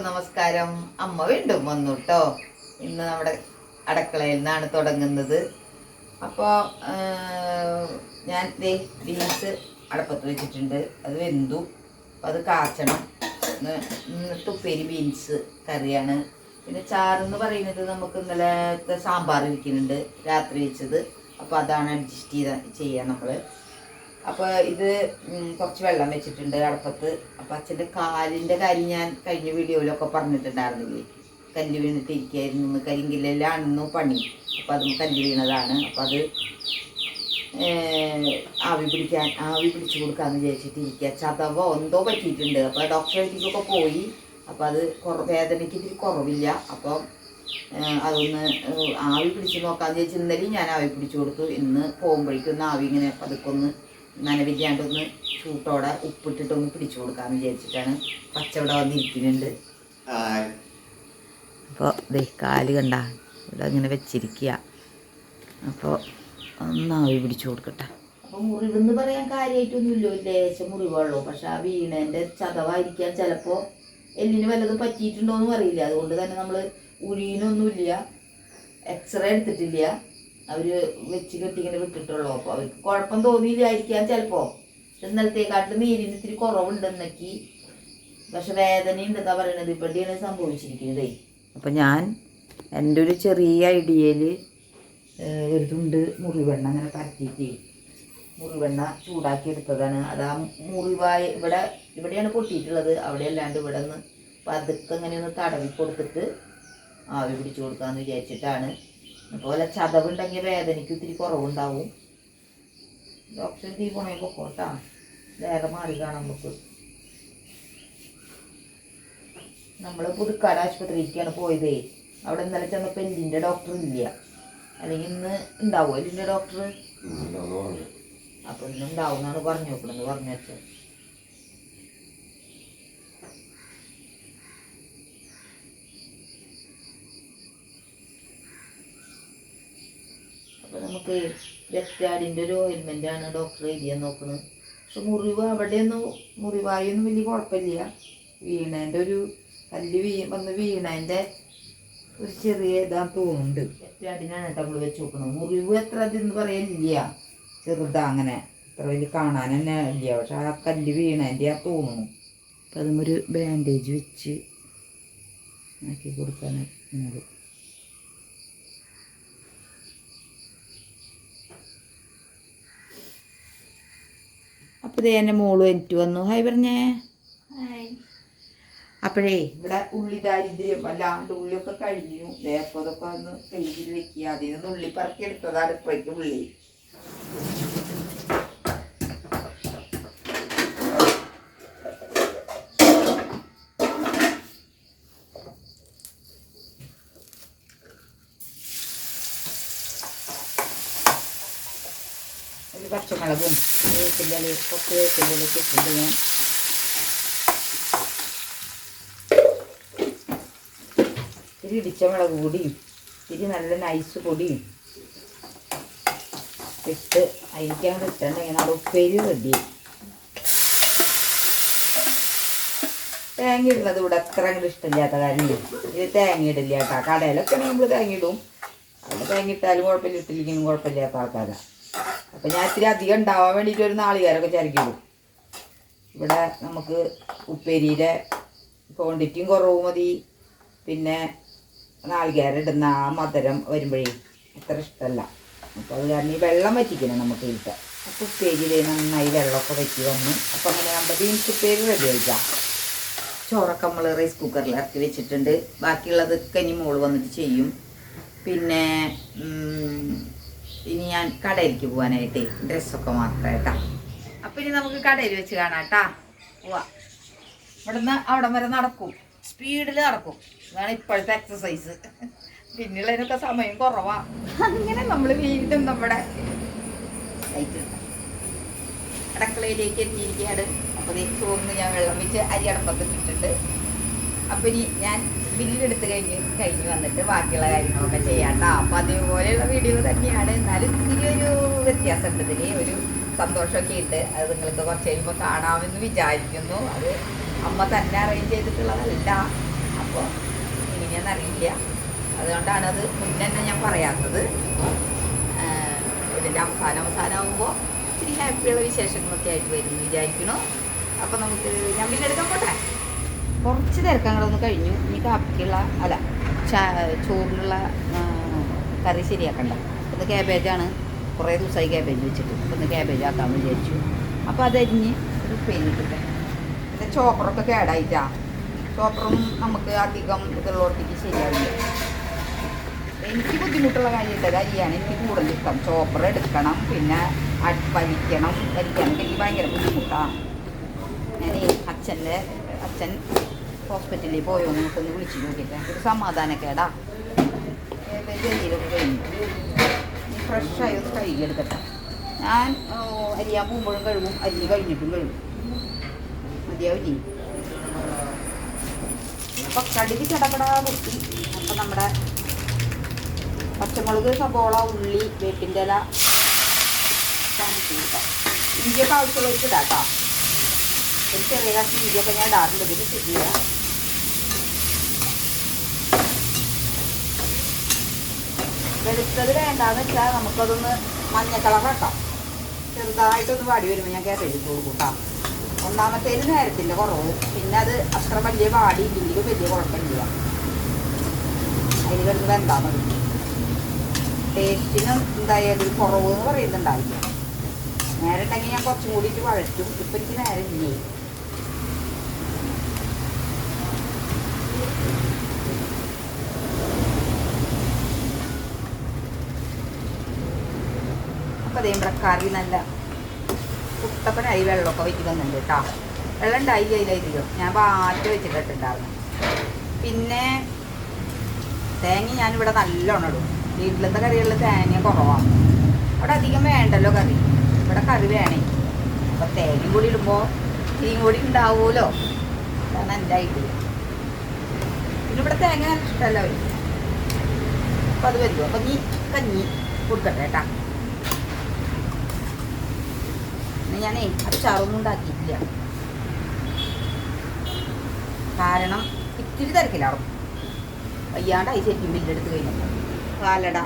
എല്ലാവർക്കും നമസ്കാരം. അമ്മ വീണ്ടും വന്നു കേട്ടോ ഇന്ന് നമ്മുടെ അടുക്കളയിൽ നിന്നാണ് തുടങ്ങുന്നത്. അപ്പോൾ ഞാൻ ബീൻസ് അടപ്പത്ത് വെച്ചിട്ടുണ്ട്. അത് വെന്തു. അപ്പം അത് കാച്ചണം. തുപ്പേരി ബീൻസ് കറിയാണ്. പിന്നെ ചാറെന്ന് പറയുന്നത് നമുക്ക് ഇന്നലത്തെ സാമ്പാർ ഇരിക്കുന്നുണ്ട്. രാത്രി വെച്ചത്. അപ്പോൾ അതാണ് അഡ്ജസ്റ്റ് ചെയ്ത ചെയ്യുക നമ്മൾ അപ്പോൾ ഇത് കുറച്ച് വെള്ളം വെച്ചിട്ടുണ്ട് അടുപ്പത്ത്. അപ്പോൾ അച്ഛന്റെ കാലിന്റെ കാര്യം ഞാൻ കഴിഞ്ഞ വീഡിയോയിലൊക്കെ പറഞ്ഞിട്ടുണ്ടായിരുന്നില്ലേ? കല്ല് വീണിട്ട് ഇരിക്കായിരുന്നു കരിങ്കില്ലാണെന്നു പണി. അപ്പോൾ അതും കല്ല് വീണതാണ്. അപ്പോൾ അത് ആവി പിടിക്കാൻ ആവി പിടിച്ചു കൊടുക്കാമെന്ന് വിചാരിച്ചിട്ട് ഇരിക്കുക ചതവോ എന്തോ പറ്റിയിട്ടുണ്ട്. അപ്പോൾ ഡോക്ടറെ അടുത്തേക്കൊക്കെ പോയി. അപ്പോൾ അത് കുറ വേദനയ്ക്ക് ഇത്തിരി കുറവില്ല. അപ്പോൾ അതൊന്ന് ആവി പിടിച്ച് നോക്കാമെന്ന് വിചാരിച്ചു ഇന്നലെയും ഞാൻ ആവി പിടിച്ചു കൊടുത്തു. ഇന്ന് പോകുമ്പോഴേക്കും ഒന്ന് ആവി ഇങ്ങനെ പതുക്കൊന്ന് നനവില്ലാണ്ടൊന്ന് ചൂട്ടോടെ ഉപ്പിട്ടിട്ടൊന്ന് പിടിച്ചു കൊടുക്കാമെന്ന് വിചാരിച്ചിട്ടാണ് പച്ചവിടെ വന്നിരിക്കുന്നുണ്ട്. അപ്പോൾ ദേ കാൽ കണ്ട ഇവിടെ ഇങ്ങനെ വെച്ചിരിക്കുക അപ്പോൾ ഒന്നാവി പിടിച്ചു കൊടുക്കട്ടെ. അപ്പോൾ മുറിവെന്ന് പറയാൻ കാര്യമായിട്ടൊന്നുമില്ലോ ലേശം മുറിവുള്ളൂ പക്ഷെ ആ വീണേന്റെ ചതവായിരിക്കാൻ ചിലപ്പോൾ എല്ലിന് വല്ലതും പറ്റിയിട്ടുണ്ടോ എന്നും അറിയില്ല. അതുകൊണ്ട് തന്നെ നമ്മൾ ഉഴിയിനൊന്നുമില്ല എക്സ്റേ എടുത്തിട്ടില്ല. അവർ വെച്ച് കെട്ടിങ്ങനെ വിട്ടിട്ടുള്ളൂ. അപ്പോൾ അവർക്ക് കുഴപ്പം തോന്നിയില്ലായിരിക്കാം ചിലപ്പോൾ ഇന്നലത്തേക്കാട്ടിൽ നീരിന് ഇത്തിരി കുറവുണ്ടെന്നൊക്കെ പക്ഷെ വേദനയുണ്ട് എന്താ പറയണത്. ഇപ്പോഴത്തെയാണ് സംഭവിച്ചിരിക്കുന്നത് അപ്പം ഞാൻ എന്റെ ഒരു ചെറിയ ഐഡിയയിൽ ഒരു തുണ്ട് മുറിവെണ്ണ അങ്ങനെ പരത്തിയിട്ട് മുറിവെണ്ണ ചൂടാക്കി എടുത്തതാണ്. അത് ആ മുറിവായ ഇവിടെ ഇവിടെയാണ് പൊട്ടിയിട്ടുള്ളത്. അവിടെ അല്ലാണ്ട് ഇവിടെ നിന്ന് പതുക്കെ അങ്ങനെ ഒന്ന് തടവി കൊടുത്തിട്ട് ആവി പിടിച്ചു കൊടുക്കാമെന്ന് വിചാരിച്ചിട്ടാണ്. അതുപോലെ ചതവുണ്ടെങ്കിൽ വേദനയ്ക്ക് ഇത്തിരി കുറവുണ്ടാവും. ഡോക്ടർ തീ പോണേ പൊക്കോട്ടാ. വേറെ മാറി കാണാൻ നമുക്ക് നമ്മൾ പുതുക്കാട് ആശുപത്രിയിലേക്കാണ് പോയതേ. അവിടെ ഇന്നലെ ചെന്നപ്പോൾ എല്ലിന്റെ ഡോക്ടർ ഇല്ല. അല്ലെങ്കിൽ ഇന്ന് ഉണ്ടാവുമോ എല്ലിന്റെ ഡോക്ടർ? അപ്പോൾ ഇന്ന് ഉണ്ടാവും എന്നാണ് പറഞ്ഞു നോക്കണമെന്ന് പറഞ്ഞു വെച്ചത്. അപ്പോൾ നമുക്ക് രക്താടിന്റെ ഒരു ഓയിൽമെന്റാണ് ഡോക്ടർ എഴുതിയാൽ നോക്കുന്നത് പക്ഷെ മുറിവ് അവിടെയൊന്നും മുറിവായൊന്നും വലിയ കുഴപ്പമില്ല. വീണേന്റെ ഒരു കല്ല് വീ വന്ന് വീണേന്റെ ഒരു ചെറിയ ഇതാ തോന്നുന്നുണ്ട്. കേട്ടോ നമ്മൾ വെച്ച് നോക്കുന്നത് മുറിവ് എത്ര അതെന്ന് പറയാനില്ല ചെറുതാ അങ്ങനെ. അത്ര വലിയ കാണാൻ തന്നെ ഇല്ല. പക്ഷെ ആ കല്ല് വീണേന്റെ ആ തോന്നുന്നു. അപ്പം അതുമൊരു ബാൻഡേജ് വെച്ച് ആക്കി കൊടുക്കാൻ ഉണ്ട് അപ്പോൾ ഇതേ എന്റെ മോൾ എനിക്ക് വന്നു. ഹായ് പറഞ്ഞേ. അപ്പോഴേ ഇവിടെ ഉള്ളി ദാരിദ്ര്യം വല്ലാണ്ട് ഉള്ളിയൊക്കെ കഴിഞ്ഞു. ദേ അപ്പോൾ അതൊക്കെ ഒന്ന് ഫ്രീജിൽ വെക്കുക അതിൽ നിന്ന് ഉള്ളി പറക്കി എടുത്തതാണ് ഇപ്പോഴേക്കും ഉള്ളി ഒരു പച്ചമുളകും വേപ്പിന്റെ കുറച്ച് വേപ്പിന്റെ ഇട്ടിട്ടുണ്ട് ഞാൻ ഇത്തിരി ഇടിച്ച മുളക് പൊടിയും ഇത്തിരി നല്ല നൈസ് പൊടിയും ഇട്ട് അരിക്കാൻ ഇട്ടുണ്ടെങ്കിൽ നമ്മുടെ ഉപ്പേരി റെഡി തേങ്ങ ഇടുന്നത് ഇവിടെ അത്ര അങ്ങോട്ട് ഇഷ്ടമില്ലാത്ത കാര്യം ഇത് തേങ്ങ ഇടില്ല കേട്ടോ. കടയിലൊക്കെ നമ്മൾ തേങ്ങ ഇടും അവിടെ തേങ്ങ ഇട്ടാലും കുഴപ്പമില്ല ഇട്ടില്ലെങ്കിലും കുഴപ്പമില്ലാത്ത ആൾക്കാരാണ് അപ്പം ഞാൻ ഇത്തിരി അധികം ഉണ്ടാവാൻ വേണ്ടിയിട്ട് ഒരു നാളികേരമൊക്കെ ചരക്കിടും ഇവിടെ നമുക്ക് ഉപ്പേരിയിലെ ക്വാണ്ടിറ്റിയും കുറവ് മതി. പിന്നെ നാളികേരം ഇടുന്ന ആ മധുരം വരുമ്പോഴേ അത്ര ഇഷ്ടമല്ല. അപ്പോൾ അത് കാരണം ഈ വെള്ളം വറ്റിക്കണം നമുക്ക് ഇട്ട് അപ്പോൾ ഉപ്പേരിയിൽ നന്നായി വെള്ളമൊക്കെ വറ്റി വന്നു അപ്പോൾ അങ്ങനെ നമ്മുടെ ബീൻസ് ഉപ്പേരി റെഡി ആയിക്കാം. ചോറൊക്കെ നമ്മൾ റൈസ് കുക്കറിൽ ഇറക്കി വെച്ചിട്ടുണ്ട്. ബാക്കിയുള്ളതൊക്കെ ഇനി മോൾ വന്നിട്ട് ചെയ്യും. പിന്നെ ഇനി ഞാൻ കടയിലേക്ക് പോകാനായിട്ടേ ഡ്രസ്സൊക്കെ മാത്രമായിട്ടാ. അപ്പം ഇനി നമുക്ക് കടയിൽ വെച്ച് കാണാം പോവാ ഇവിടുന്ന് അവിടം വരെ നടക്കും. സ്പീഡിൽ നടക്കും. ഇതാണ് ഇപ്പോഴത്തെ എക്സസൈസ് പിന്നുള്ളതിനൊക്കെ സമയം കുറവാ. അങ്ങനെ നമ്മൾ വീണ്ടും നമ്മുടെ അടക്കളയിലേക്ക് എത്തിയിരിക്കുകയാണ്. അപ്പോൾ ചോറിന് ഞാൻ വെള്ളം വെച്ച് അരി അടപ്പത്തിട്ടിട്ടുണ്ട് അപ്പം ഇനി ഞാൻ ബില്ലെടുത്ത് കഴിഞ്ഞ് കഴിഞ്ഞ് വന്നിട്ട് ബാക്കിയുള്ള കാര്യങ്ങളൊക്കെ ചെയ്യാട്ടോ. അപ്പം അതേപോലെയുള്ള വീഡിയോ തന്നെയാണ്. എന്നാലും ഇത്തിരി ഒരു വ്യത്യാസമുണ്ട്. ഇതിന് ഒരു സന്തോഷമൊക്കെ ഉണ്ട്. അത് നിങ്ങൾക്ക് കുറച്ച് കഴിയുമ്പോൾ കാണാമെന്ന് വിചാരിക്കുന്നു. അത് അമ്മ തന്നെ അറേഞ്ച് ചെയ്തിട്ടുള്ളതല്ല. അപ്പോൾ എങ്ങനെയാണെന്നറിയില്ല അതുകൊണ്ടാണ് അത് മുന്നേ തന്നെ ഞാൻ പറയാത്തത്. ഇതിന്റെ അവസാനം അവസാനമാകുമ്പോൾ ഇത്തിരി ഹാപ്പിയുള്ള വിശേഷങ്ങളൊക്കെ ആയിട്ട് വരും വിചാരിക്കണു അപ്പോൾ നമുക്ക് ഞാൻ പിന്നെ എടുക്കാൻ പോട്ടെ? കുറച്ച് തിരക്കങ്ങളൊന്ന് കഴിഞ്ഞു. ഇനി കാപ്പിക്കുള്ള അല്ല ചാ- ചോറിനുള്ള ആ, കറി ശരിയാക്കണ്ട. ഒന്ന് ക്യാബേജാണ്. കുറേ ദിവസമായി ക്യാബേജ് വെച്ചിട്ട് ഒന്ന് ക്യാബേജ് ആക്കാമെന്ന് വിചാരിച്ചു. അപ്പോൾ അതരിഞ്ഞ് ഒരു കിട്ടെ പിന്നെ ചോപ്പറൊക്കെ കേടായിട്ടാ. ചോപ്പറും നമുക്ക് അധികം ഇതുള്ളവർത്തേക്ക് ശരിയാവില്ല. എനിക്ക് ബുദ്ധിമുട്ടുള്ള കാര്യം ഇട്ടത് അരിയാണ് എനിക്ക് കൂടുതൽ ഇഷ്ടം. ചോപ്പർ എടുക്കണം പിന്നെ വലിക്കണം വലിക്കാനൊക്കെ എനിക്ക് ഭയങ്കര ബുദ്ധിമുട്ടാണ് ഞാൻ അച്ഛന്റെ അച്ഛൻ ഹോസ്പിറ്റലിൽ പോയോ നമുക്കൊന്ന് വിളിച്ചു നോക്കിയിട്ട്. ഒരു സമാധാനക്കേടാ. കേടാ കഴിഞ്ഞു ഫ്രഷായി ഒന്ന് കഴുകിയെടുക്കട്ടെ ഞാൻ അരിയാൻ പോകുമ്പോഴും കഴുകും അരി കഴിഞ്ഞിട്ടും കഴുകും. മതിയാവും ചെയ്യും അപ്പം കടുകി ചടപടാ പൊട്ടി അപ്പം നമ്മുടെ പച്ചമുളക് സബോള ഉള്ളി വേപ്പിന്റെ ഇല. ഇഞ്ചിയൊക്കെ ആവശ്യമുള്ളവർക്ക് ഇടാം കേട്ടോ ഒരു ചെറിയ കഷ്ണം ഇഞ്ചിയൊക്കെ ഞാൻ ഇടാറുണ്ട്. ഇതിന് ശരിയില്ല വെളുത്തത് വേണ്ടാന്ന് വെച്ചാൽ നമുക്കതൊന്ന് മഞ്ഞ കളറാക്കാം ചെറുതായിട്ടൊന്ന് വാടി വരുമ്പോൾ ഞാൻ കയറി ഇട്ട് കൊടുക്കും കേട്ടോ. ഒന്നാമത്തേൽ നേരത്തിന്റെ കുറവ്. പിന്നെ അത് അത്ര വലിയ വാടി ഇല്ലെങ്കിലും വലിയ കുഴപ്പമില്ല. അതിൽ കിടന്ന് വെന്താ മതി. ടേസ്റ്റിന് എന്തായാലും കുറവ് എന്ന് പറയുന്നുണ്ടാവില്ല നേരെ ഞാൻ കുറച്ചും വഴറ്റും. ഇപ്പം എനിക്ക് ഇല്ലേ അപ്പം അതേ കറി നല്ല കുട്ടപ്പനായി വെള്ളമൊക്കെ വയ്ക്കുന്നുണ്ട് കേട്ടോ. വെള്ളം ഉണ്ടായി അതിലധികം ഞാൻ പാറ്റ വെച്ചിട്ടുണ്ടായിരുന്നു പിന്നെ തേങ്ങ ഞാനിവിടെ നല്ലോണം ഇടും. വീട്ടിലത്തെ കറികളിൽ തേങ്ങ കുറവാണ് അവിടെ അധികം വേണ്ടല്ലോ കറി. ഇവിടെ കറി വേണേ. അപ്പോൾ തേങ്ങയും കൂടി ഇടുമ്പോൾ ഇനിയും കൂടി ഉണ്ടാവുമല്ലോ. അതാണ് എന്റെ ഐഡിയ പിന്നെ ഇവിടെ തേങ്ങ ഇഷ്ടമല്ല അവർ അപ്പം അത് വരുമോ അപ്പം നീ കഞ്ഞി കൊടുക്കട്ടെ കേട്ടാ. ഇന്ന് ഞാനേ അച്ചാറൊന്നും ഉണ്ടാക്കിയിട്ടില്ല കാരണം ഇത്തിരി തിരക്കിലാവും വയ്യാണ്ടായി ശരിക്കും ബില്ലെടുത്ത് കഴിഞ്ഞപ്പോൾ പാലട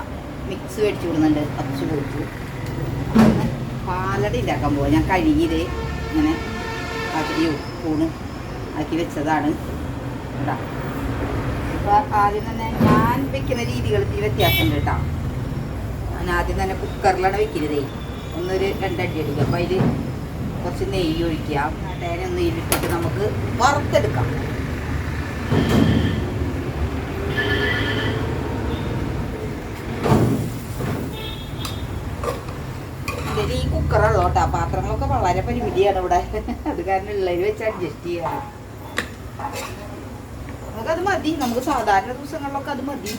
മിക്സ് മേടിച്ച് വിടുന്നുണ്ട് പച്ച കൊടുത്തു പാലട ഉണ്ടാക്കാൻ പോവാം. ഞാൻ കഴുകിയത് ഇങ്ങനെ ആക്കി കൂണ് ആക്കി വെച്ചതാണ്. കേട്ടോ അപ്പോൾ ആദ്യം തന്നെ ഞാൻ വെക്കുന്ന രീതികൾക്ക് വ്യത്യാസമുണ്ട് കേട്ടോ. ഞാൻ ആദ്യം തന്നെ കുക്കറിലാണ് വെക്കുന്നതേ ഒന്നൊരു രണ്ടടി അടിക്കുക അപ്പോൾ അതിൽ കുറച്ച് നെയ്യ് ഒഴിക്കുക. തേന ഒന്ന് ഇരിട്ടിട്ട് നമുക്ക് വറുത്തെടുക്കാം. ഇതിൽ ഈ കുക്കറുള്ളൂ കേട്ടോ. പാത്രങ്ങളൊക്കെ വളരെ പരിമിതിയാണ് ഇവിടെ. അത് കാരണം ഉള്ളതിൽ വെച്ച് അഡ്ജസ്റ്റ് ചെയ്യണം. നമുക്കത് മതി. നമുക്ക് സാധാരണ ദിവസങ്ങളിലൊക്കെ അത് മതി.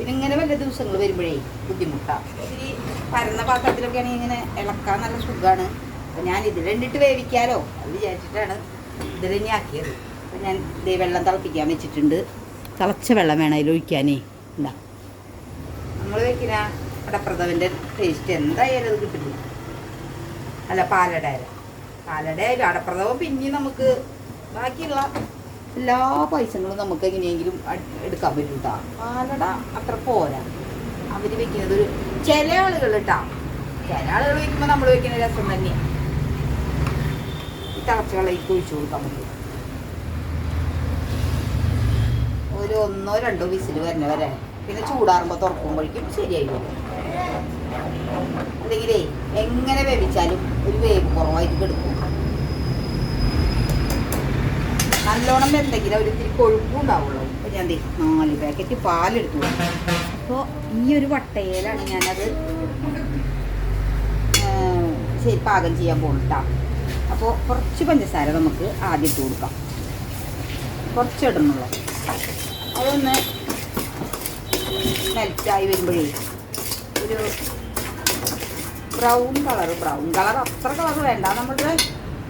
പിന്നെ ഇങ്ങനെ വല്ല ദിവസങ്ങൾ വരുമ്പോഴേ ബുദ്ധിമുട്ടാണ് ഇത്തിരി പരന്ന പാത്രത്തിലൊക്കെയാണെങ്കിൽ ഇങ്ങനെ ഇളക്കാൻ നല്ല സുഖമാണ് അപ്പം ഞാൻ ഇതിൽ രണ്ടിട്ട് വേവിക്കാലോ അത് വിചാരിച്ചിട്ടാണ് ഇതിൽ തന്നെ ആക്കിയത്. അപ്പം ഞാൻ ഇതേ വെള്ളം തിളപ്പിക്കാൻ വെച്ചിട്ടുണ്ട്. തിളച്ച വെള്ളം വേണം അതിലൊഴിക്കാനേ എന്താ നമ്മൾ വെക്കുന്ന അടപ്രഥമന്റെ ടേസ്റ്റ് എന്തായാലും അത് കിട്ടില്ല അല്ല പാലട പാലട അടപ്രഥമം പിന്നെ നമുക്ക് ബാക്കിയുള്ള എല്ലാ പൈസകളും നമുക്ക് എങ്ങനെയെങ്കിലും എടുക്കാൻ പറ്റും കേട്ടോ അത്ര പോരാ. അവർ വെക്കുന്നത് ഒരു ചില ആളുകൾ കേട്ടോ ചില ആളുകൾ വെക്കുമ്പോൾ നമ്മൾ വെക്കുന്ന രസം തന്നെ. ഈ തിളച്ച വെള്ളയ്ക്ക് ഒഴിച്ചു കൊടുക്കാൻ പറ്റും ഒരു ഒന്നോ രണ്ടോ വിസിൽ വരണ വരെ. പിന്നെ ചൂടാറുമ്പോ തുറക്കുമ്പോഴേക്കും ശരിയായി പോകും അല്ലെങ്കിലേ എങ്ങനെ വേവിച്ചാലും ഒരു വേവ് കുറവായിട്ട് കിടക്കും. നല്ലോണം എന്തെങ്കിലും ഒരു ഇത്തിരി കൊഴുപ്പും ഉണ്ടാവുള്ളൂ. അപ്പോൾ ഞാൻ നാല് പാക്കറ്റ് പാലെടുത്തു. അപ്പോൾ ഈ ഒരു വട്ടയിലാണ് ഞാനത് ശരി പാകം ചെയ്യാൻ പോകുന്നുട്ടാ അപ്പോൾ കുറച്ച് പഞ്ചസാര നമുക്ക് ആദ്യം ഇട്ട് കൊടുക്കാം. കുറച്ച് ഇടണുള്ളൂ അതൊന്ന് മെൽറ്റായി വരുമ്പോഴേ ഒരു ബ്രൗൺ കളർ ബ്രൗൺ കളർ അത്ര കളർ വേണ്ട. നമ്മുടെ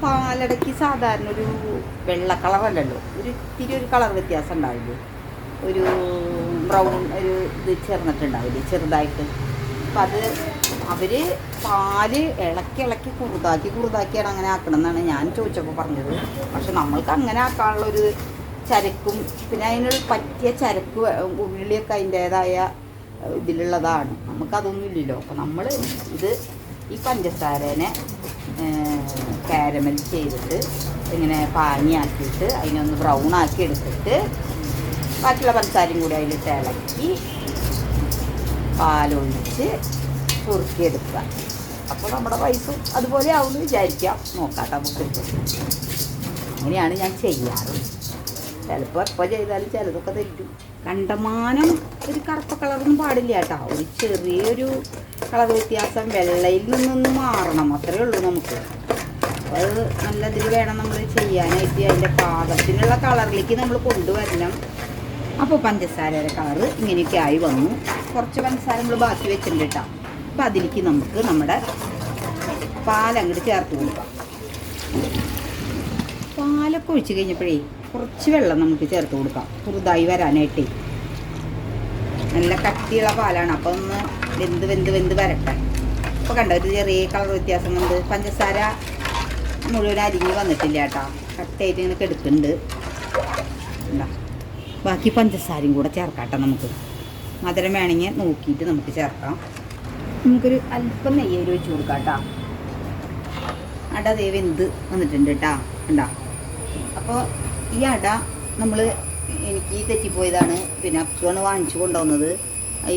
പാലടയ്ക്ക് സാധാരണ ഒരു വെള്ള കളറല്ലല്ലോ. ഒരു ഇത്തിരി ഒരു കളർ വ്യത്യാസം ഉണ്ടാവില്ലേ? ഒരു ബ്രൗൺ ഒരു ഇത് ചേർന്നിട്ടുണ്ടാവില്ലേ ചെറുതായിട്ട്? അപ്പം അത് അവർ പാൽ ഇളക്കി ഇളക്കി കുറുതാക്കി കുറുതാക്കിയാണ് അങ്ങനെ ആക്കണം എന്നാണ് ഞാൻ ചോദിച്ചപ്പോൾ പറഞ്ഞത്. പക്ഷെ നമ്മൾക്ക് അങ്ങനെ ആക്കാനുള്ള ഒരു ചരക്കും പിന്നെ അതിന് പറ്റിയ ചരക്ക് ഉള്ളിയൊക്കെ അതിന്റേതായ ഇതിലുള്ളതാണ്. നമുക്കതൊന്നുമില്ലല്ലോ അപ്പോൾ നമ്മൾ ഇത് ഈ പഞ്ചസാരനെ കാരമൽ ചെയ്തിട്ട് ഇങ്ങനെ പാനിയാക്കിയിട്ട് അതിനൊന്ന് ബ്രൗൺ ആക്കി എടുത്തിട്ട് ബാക്കിയുള്ള പഞ്ചസാരയും കൂടി അതിലിട്ട് ഇളക്കി പാലൊഴിച്ച് കുറുക്കിയെടുക്കുക. അപ്പോൾ നമ്മുടെ വയസ്സും അതുപോലെ ആവുമെന്ന് വിചാരിക്കാം. നോക്കാം നമുക്ക് അങ്ങനെയാണ് ഞാൻ ചെയ്യാറ്. ചിലപ്പോൾ എപ്പോൾ ചെയ്താലും ചിലതൊക്കെ തെറ്റും. കണ്ടമാനം ഒരു കറുപ്പ് കളറൊന്നും പാടില്ല കേട്ടോ. ഒരു ചെറിയൊരു കളർ വ്യത്യാസം വെള്ളയിൽ നിന്നൊന്ന് മാറണം. അത്രയേ ഉള്ളൂ നമുക്ക്. അത് നല്ല ഇതിൽ വേണം നമ്മൾ ചെയ്യാനായിട്ട് അതിന്റെ പാകത്തിനുള്ള കളറിലേക്ക് നമ്മൾ കൊണ്ടുവരണം. അപ്പോൾ പഞ്ചസാരയുടെ കളറ് ഇങ്ങനെയൊക്കെ ആയി വന്നു. കുറച്ച് പഞ്ചസാര നമ്മൾ ബാക്കി വെച്ചിട്ടുണ്ട് കേട്ടോ. അപ്പോൾ അതിലേക്ക് നമുക്ക് നമ്മുടെ പാലങ്ങോട്ട് ചേർത്ത് കൊടുക്കാം. പാലൊക്കെ ഒഴിച്ച് കഴിഞ്ഞപ്പോഴേ കുറച്ച് വെള്ളം നമുക്ക് ചേർത്ത് കൊടുക്കാം. കുറുതായി വരാനായിട്ടേ. നല്ല കട്ടിയുള്ള പാലാണ്. അപ്പോൾ ഒന്ന് വെന്ത് വെന്ത് വെന്ത് വരട്ടെ. അപ്പോൾ കണ്ടോ ഒരു ചെറിയ കളർ വ്യത്യാസം കൊണ്ട് പഞ്ചസാര മുഴുവൻ അരിഞ്ഞ് വന്നിട്ടില്ല കേട്ടോ. കട്ടയായിട്ട് ഇങ്ങനെ കെടുക്കുന്നുണ്ട്. എന്താ ബാക്കി പഞ്ചസാരയും കൂടെ ചേർക്കാട്ടോ നമുക്ക്. മധുരം വേണമെങ്കിൽ നോക്കിയിട്ട് നമുക്ക് ചേർക്കാം. നമുക്കൊരു അല്പം നെയ്യ് ഒരു വെച്ച് കൊടുക്കാം കേട്ടോ. അട ദേ വെന്ത് വന്നിട്ടുണ്ട് കേട്ടോ. കണ്ടോ? അപ്പോൾ ഈ അട നമ്മൾ എനിക്ക് തെറ്റിപ്പോയതാണ്. പിന്നെ അപ്സുവാണ് വാങ്ങിച്ചു കൊണ്ടുവന്നത്.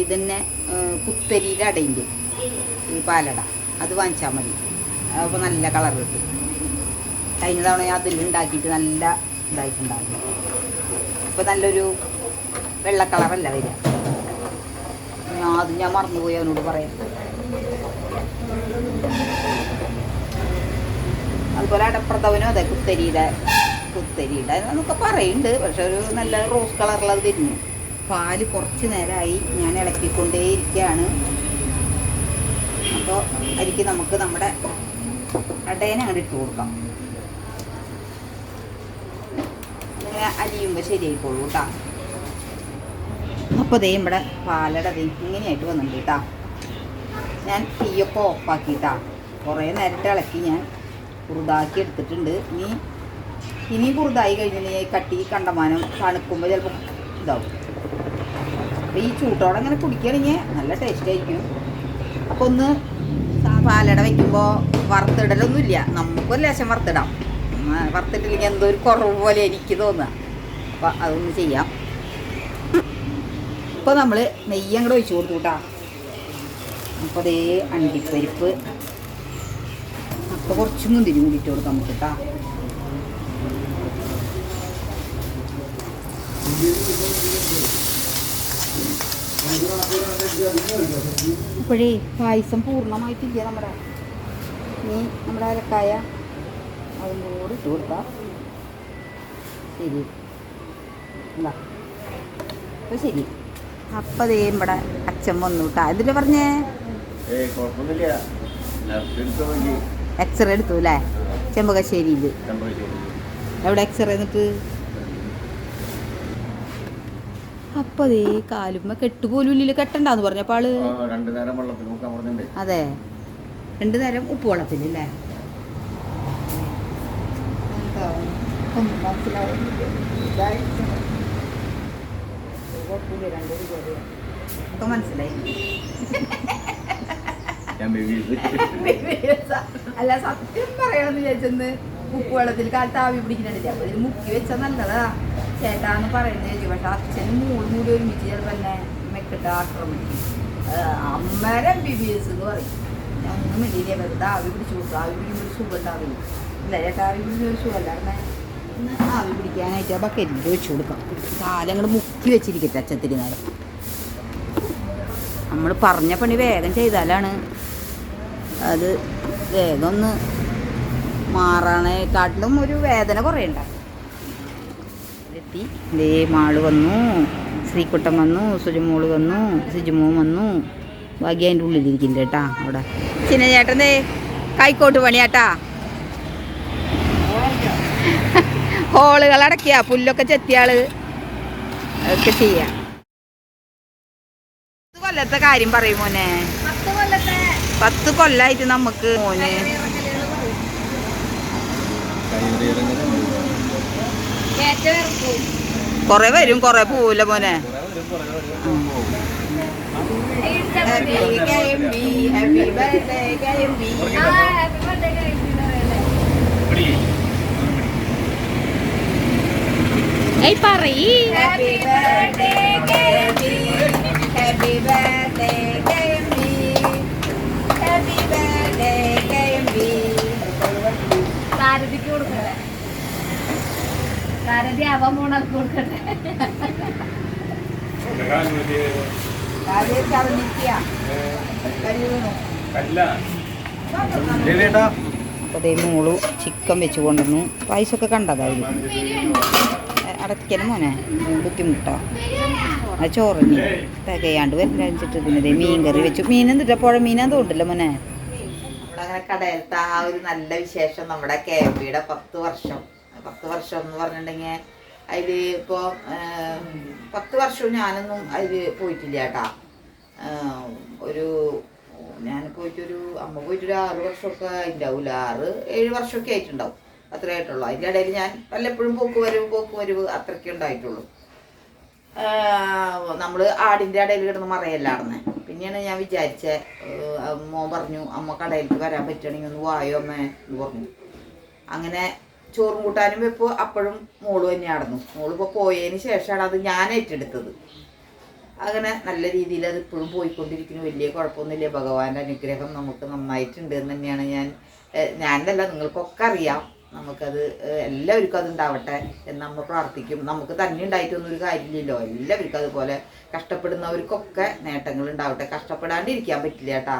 ഇതന്നെ കുത്തരിയുടെ അടയിന്റെ ഈ പാലട. അത് വാങ്ങിച്ചാൽ മതി. അപ്പോൾ നല്ല കളർ കിട്ടും. കഴിഞ്ഞ തവണ അതിൽ ഉണ്ടാക്കിയിട്ട് നല്ല ഇതായിട്ടുണ്ടായിരുന്നു. ഇപ്പോൾ നല്ലൊരു വെള്ള കളറല്ല വരിക. ഞാൻ അത് ഞാൻ മറന്നുപോയി അവനോട് പറയാം അതുപോലെ അടപ്രഥവനും അതെ കുത്തരിയുടെ കുത്തരിയുടെ എന്നൊക്കെ പറയുന്നുണ്ട് പക്ഷെ ഒരു നല്ല റോസ് കളറിലത് വരുന്നു. പാൽ കുറച്ച് നേരമായി ഞാൻ ഇളക്കിക്കൊണ്ടേയിരിക്കുകയാണ്. അപ്പോൾ അരിക്ക് നമുക്ക് നമ്മുടെ അടേനെ അങ്ങോട്ട് ഇട്ട് കൊടുക്കാം. അങ്ങനെ അലിയുമ്പോൾ ശരിയായിക്കോളൂ കേട്ടോ. അപ്പോൾ ദേ ഇവിടെ പാലട ദേ ഇങ്ങനെയായിട്ട് വന്നിട്ടുണ്ട് കേട്ടോ. ഞാൻ തീയൊക്കെ ഓഫാക്കിയിട്ടാ. കുറേ നേരത്തെ ഇളക്കി ഞാൻ കുറുതാക്കി എടുത്തിട്ടുണ്ട്. ഇനി ഇനി കുറുതായി കഴിഞ്ഞാൽ കട്ടി കണ്ടമാനം തണുക്കുമ്പോൾ ചിലപ്പോൾ ഇതാവും. അപ്പോൾ ഈ ചൂട്ടോടെ ഇങ്ങനെ കുടിക്കുകയാണെങ്കിൽ നല്ല ടേസ്റ്റ് ആയിരിക്കും. അപ്പോൾ ഒന്ന് പാലട വയ്ക്കുമ്പോൾ വറുത്തിടലൊന്നുമില്ല. നമുക്കൊരു ലേശം വറുത്തിടാം. വറുത്തിട്ടില്ലെങ്കിൽ എന്തോ ഒരു കുറവ് പോലെ എനിക്ക് തോന്നുക അപ്പോൾ അതൊന്ന് ചെയ്യാം. ഇപ്പോൾ നമ്മൾ നെയ്യ് അങ്ങോട്ട് ഒഴിച്ചു കൊടുത്തു കേട്ടോ അപ്പോൾ അതേ അണ്ടിപ്പരിപ്പ്. അപ്പോൾ കുറച്ചും മുന്തിരി കൂടി ഇട്ട് കൊടുക്കാം നമുക്ക് കേട്ടോ അപ്പോഴേ പായസം പൂർണമായിട്ടില്ല നമ്മുടെ. നീ നമ്മുടെ അരക്കായ അതും കൂടി ഇട്ട് കൊടുക്കാം ശരി. എന്താ അപ്പോൾ ശരി. അപ്പം അതേ ഇവിടെ അച്ഛൻ വന്നു കേട്ടാ ഇതിൽ പറഞ്ഞേ? എക്സ്റേ എടുത്തു അല്ലേ ചെമ്പകശ്ശേരിയിൽ എവിടെ എക്സ്റേ എന്നിട്ട്? അപ്പോൾ അതേ കാലുമ്മ കെട്ടുപോലും ഇല്ല കെട്ടണ്ടാന്ന് ആൾ വെള്ളത്തിൽ നോക്കാൻ പറഞ്ഞിട്ടുണ്ട്. അതെ. രണ്ടു നേരം ഉപ്പുവെള്ളത്തിലല്ലേ എന്താ? അല്ലേ മനസ്സിലായി. അല്ല സത്യം പറയണമെന്ന് വിചാരിച്ചെന്ന് ഉപ്പുവെള്ളത്തിൽ കാലത്ത് ആവി പിടിക്കുന്നുണ്ടല്ലേ അപ്പൊ മുക്കി വെച്ചാൽ നല്ലതാ. ചേട്ടാന്ന് പറയുന്നത് ചേച്ചി പക്ഷെ അച്ഛനും മൂന്നും കൂടി ഒരുമിച്ച് ചിലപ്പോൾ എന്നെ മെക്കിട്ട് ആക്രമിക്കും അമ്മേരെ എം ബി ബി എസ് എന്ന് പറയും. ഒന്നും വേണ്ടിയില്ല വെറുതെ ആവി പിടിച്ചു കൊടുക്കും ആവി പിടിക്കുമ്പോൾ ഒരു സുഖം ഉണ്ടാവില്ല. ഇല്ല ചേട്ടാ ആവി പിടിച്ച ഒരു സുഖമല്ലായിരുന്നേ ആവി പിടിക്കാനായിട്ട് ആ ബക്കറ്റിൽ വെച്ച് കൊടുക്കാം. കാലങ്ങൾ മുക്കി വെച്ചിരിക്കട്ടെ അച്ഛത്തിരി നേരം. നമ്മൾ പറഞ്ഞ പണി വേഗം ചെയ്താലാണ് അത് വേഗം ഒന്ന് മാറണേക്കാട്ടിലും ഒരു വേദന കുറയണ്ട. എത്തി ദേ മാൾ വന്നു ശ്രീക്കുട്ടൻ വന്നു സുജമോൾ വന്നു സുജുമോൻ വന്നു. ഭാഗ്യ അതിന്റെ ഉള്ളിലിരിക്കുന്നുണ്ട് കേട്ടാ അവിടെ. ചിന്ന ചേട്ടന്റെ കൈക്കോട്ട് പണിയാട്ടാ. ഹോളുകൾ അടക്കിയ പുല്ലൊക്കെ ചെത്തിയാൾ ഒക്കെ ചെയ്യാം. പത്ത് കൊല്ലത്തെ കാര്യം പറയും മോനെ. പത്ത് കൊല്ലായിട്ട് നമുക്ക് മോന്. കൊറേ വരും കൊറേ പോവില്ല മോനെ. പറയ്. കൊടുക്കട്ടെ രവിയേട്ടാ അതേ മോൾ ചിക്കൻ വെച്ച് കൊണ്ടുവന്നു. പായസമൊക്കെ കണ്ടതായിരുന്നു അടയ്ക്കലും മോനെ. ബുദ്ധിമുട്ട. അത് ചോറിന് തികയാണ്ട് വരിച്ചിട്ട് ഇതിനതേ മീൻ കറി വെച്ചു. മീൻ എന്നിട്ട് പുഴ മീനാ തോണ്ടില്ല മോനെ. അങ്ങനെ കടയിലത്തെ ആ ഒരു നല്ല വിശേഷം നമ്മുടെ കെ പത്ത് വർഷം. പത്ത് വർഷം എന്ന് പറഞ്ഞിട്ടുണ്ടെങ്കിൽ അതിൽ ഇപ്പോൾ പത്ത് വർഷവും ഞാനൊന്നും അതിൽ പോയിട്ടില്ല കേട്ടാ. ഒരു ഞാൻ പോയിട്ടൊരു അമ്മ പോയിട്ടൊരു ആറ് വർഷമൊക്കെ ഉണ്ടാവില്ല ആറ് ഏഴ് വർഷമൊക്കെ ആയിട്ടുണ്ടാവും. അത്രേ ആയിട്ടുള്ളൂ. അതിന്റെ ഇടയിൽ ഞാൻ വല്ലപ്പോഴും പോക്ക് വരവ് പോക്ക് വരവ് അത്രയ്ക്കേ ഉണ്ടായിട്ടുള്ളൂ. നമ്മൾ ആടിന്റെ ഇടയിൽ കിടന്ന് മറയല്ലാർന്നെ പിന്നെയാണ് ഞാൻ വിചാരിച്ചേ അമ്മ പറഞ്ഞു അമ്മ കടയിലേക്ക് വരാൻ പറ്റുകയാണെങ്കിൽ ഒന്ന് വായോ അമ്മേ എന്ന് പറഞ്ഞു. അങ്ങനെ ചോറും കൂട്ടാനും വെപ്പ് അപ്പോഴും മോൾ തന്നെയായിരുന്നു മോൾ ഇപ്പൊ പോയതിന് ശേഷമാണ് അത് ഞാൻ ഏറ്റെടുത്തത്. അങ്ങനെ നല്ല രീതിയിൽ അത് ഇപ്പോഴും പോയിക്കൊണ്ടിരിക്കുന്നു. വലിയ കുഴപ്പമൊന്നുമില്ല. ഭഗവാന്റെ അനുഗ്രഹം നമുക്ക് നന്നായിട്ടുണ്ട് എന്ന് തന്നെയാണ് ഞാൻ ഞാനല്ല നിങ്ങൾക്കൊക്കെ അറിയാം. നമുക്കത് എല്ലാവർക്കും അത് ഉണ്ടാവട്ടെ എന്ന് നമ്മൾ പ്രാർത്ഥിക്കും. നമുക്ക് തന്നെ ഉണ്ടായിട്ടൊന്നും ഒരു കാര്യമില്ലല്ലോ. എല്ലാവർക്കും അതുപോലെ കഷ്ടപ്പെടുന്നവർക്കൊക്കെ നേട്ടങ്ങൾ ഉണ്ടാവട്ടെ. കഷ്ടപ്പെടാണ്ടിരിക്കാൻ പറ്റില്ല കേട്ടാ.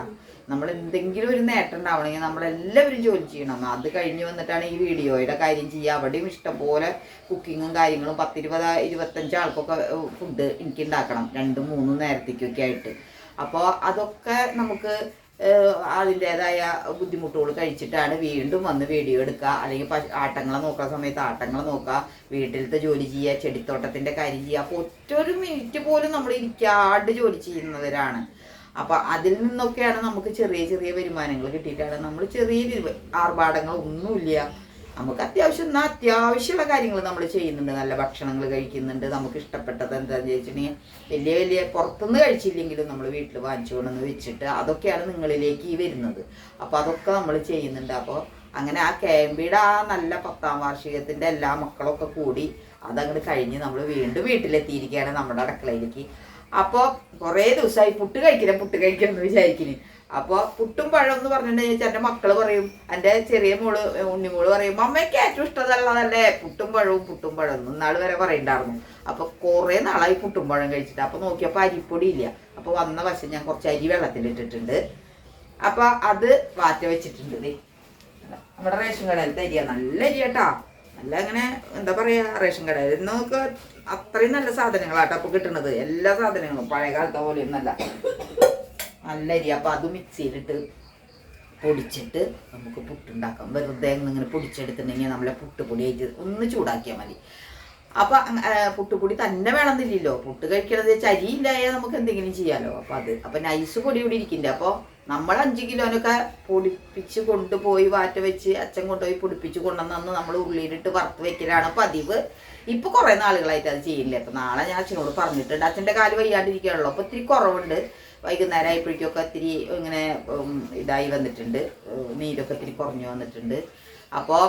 നമ്മൾ എന്തെങ്കിലും ഒരു നേട്ടം ഉണ്ടാവണമെങ്കിൽ നമ്മളെല്ലാവരും ജോലി ചെയ്യണം. അത് കഴിഞ്ഞ് വന്നിട്ടാണ് ഈ വീഡിയോയുടെ കാര്യം ചെയ്യുക. അവിടെയും ഇഷ്ടംപോലെ കുക്കിങ്ങും കാര്യങ്ങളും പത്തിരുപത് ഇരുപത്തഞ്ച് ആൾക്കൊക്കെ ഫുഡ് എനിക്ക് ഉണ്ടാക്കണം രണ്ടും മൂന്നും നേരത്തേക്കൊക്കെ ആയിട്ട്. അപ്പോൾ അതൊക്കെ നമുക്ക് അതിന്റേതായ ബുദ്ധിമുട്ടുകൾ കഴിച്ചിട്ടാണ് വീണ്ടും വന്ന് വീഡിയോ എടുക്കുക. അല്ലെങ്കിൽ ആട്ടങ്ങളെ നോക്കുന്ന സമയത്ത് ആട്ടങ്ങളെ നോക്കുക. വീട്ടിലത്തെ ജോലി ചെയ്യുക ചെടിത്തോട്ടത്തിന്റെ കാര്യം ചെയ്യുക. അപ്പോൾ ഒറ്റൊരു മിനിറ്റ് പോലും നമ്മൾ ഇരിക്കാണ്ട് ജോലി ചെയ്യുന്നവരാണ്. അപ്പോൾ അതിൽ നിന്നൊക്കെയാണ് നമുക്ക് ചെറിയ ചെറിയ വരുമാനങ്ങൾ കിട്ടിയിട്ടാണ് നമ്മൾ ചെറിയ ആർഭാടങ്ങൾ ഒന്നുമില്ല. നമുക്ക് അത്യാവശ്യം എന്നാൽ അത്യാവശ്യമുള്ള കാര്യങ്ങൾ നമ്മൾ ചെയ്യുന്നുണ്ട്. നല്ല ഭക്ഷണങ്ങൾ കഴിക്കുന്നുണ്ട്. നമുക്ക് ഇഷ്ടപ്പെട്ടത് എന്താണെന്ന് ചോദിച്ചിട്ടുണ്ടെങ്കിൽ വലിയ വലിയ പുറത്തുനിന്ന് കഴിച്ചില്ലെങ്കിലും നമ്മൾ വീട്ടിൽ വാങ്ങിച്ചു കൊണ്ടെന്ന് വെച്ചിട്ട് അതൊക്കെയാണ് നിങ്ങളിലേക്ക് ഈ വരുന്നത്. അപ്പോൾ അതൊക്കെ നമ്മൾ ചെയ്യുന്നുണ്ട്. അപ്പോൾ അങ്ങനെ ആ കെ എം ആ നല്ല പത്താം വാർഷികത്തിന്റെ എല്ലാ മക്കളൊക്കെ കൂടി അതങ്ങോട്ട് കഴിഞ്ഞ് നമ്മൾ വീണ്ടും വീട്ടിലെത്തിയിരിക്കുകയാണ് നമ്മുടെ അടുക്കളയിലേക്ക്. അപ്പോൾ കുറേ ദിവസമായി പുട്ട് കഴിക്കില്ല പുട്ട് കഴിക്കണം എന്ന് അപ്പോൾ പുട്ടും പഴം എന്ന് പറഞ്ഞിട്ടുണ്ടെങ്കിൽ എന്റെ മക്കൾ പറയും എന്റെ ചെറിയ മോൾ ഉണ്ണിമോൾ പറയും അമ്മയ്ക്ക് ഏറ്റവും ഇഷ്ടമുള്ളതല്ലേ പുട്ടും പഴവും പുട്ടും പഴം ഇന്നാൾ വരെ പറയണ്ടായിരുന്നു. അപ്പോൾ കുറേ നാളായി പുട്ടും പഴം കഴിച്ചിട്ട്. അപ്പോൾ നോക്കിയപ്പോൾ അരിപ്പൊടി ഇല്ല. അപ്പോൾ വന്ന വശം ഞാൻ കുറച്ച് അരി വെള്ളത്തിലിട്ടിട്ടുണ്ട് അപ്പോൾ അത് വാറ്റ വെച്ചിട്ടുണ്ട്. നമ്മുടെ റേഷൻ കടയിലത്തെ അരിയാണ് നല്ല അരി കേട്ടാ നല്ല അങ്ങനെ എന്താ പറയുക റേഷൻ കടയിൽ നമുക്ക് അത്രയും നല്ല സാധനങ്ങളാട്ടോ അപ്പൊ കിട്ടണത്. എല്ലാ സാധനങ്ങളും. പഴയ കാലത്തെ പോലെയും നല്ല അരി. അപ്പൊ അത് മിക്സിയിലിട്ട് പൊടിച്ചിട്ട് നമുക്ക് പുട്ടുണ്ടാക്കാം. വെറുതെ ഇങ്ങനെ പൊടിച്ചെടുത്തിട്ടുണ്ടെങ്കിൽ നമ്മളെ പുട്ടുപൊടി ആയിട്ട് ഒന്ന് ചൂടാക്കിയാൽ മതി. അപ്പൊ പുട്ടുപൊടി തന്നെ വേണമെന്നില്ലല്ലോ പുട്ട് കഴിക്കണത് വെച്ചാൽ അരി ഇല്ലായാൽ നമുക്ക് എന്തെങ്കിലും ചെയ്യാലോ. അപ്പൊ അത് അപ്പൊ നൈസ് പൊടി കൂടി ഇരിക്കില്ല അപ്പൊ നമ്മൾ അഞ്ച് കിലോനൊക്കെ പൊടിപ്പിച്ച് കൊണ്ടുപോയി വാറ്റ വെച്ച് അച്ഛൻ കൊണ്ടുപോയി പൊടിപ്പിച്ച് കൊണ്ടുവന്നു നമ്മൾ ഉള്ളിയിലിട്ട് വറുത്ത് വെക്കലാണ് പതിവ്. ഇപ്പൊ കുറെ നാളുകളായിട്ട് അത് ചെയ്യില്ല. അപ്പൊ നാളെ ഞാൻ അച്ഛനോട് പറഞ്ഞിട്ടുണ്ട്. അച്ഛന്റെ കാൽ വയ്യാണ്ടിരിക്കുകയാണല്ലോ അപ്പൊ ഇത്തിരി കുറവുണ്ട്. വൈകുന്നേരം ആയപ്പോഴേക്കൊക്കെ ഇത്തിരി ഇങ്ങനെ ഇതായി വന്നിട്ടുണ്ട്. നീരൊക്കെ ഇത്തിരി കുറഞ്ഞു വന്നിട്ടുണ്ട്. അപ്പോൾ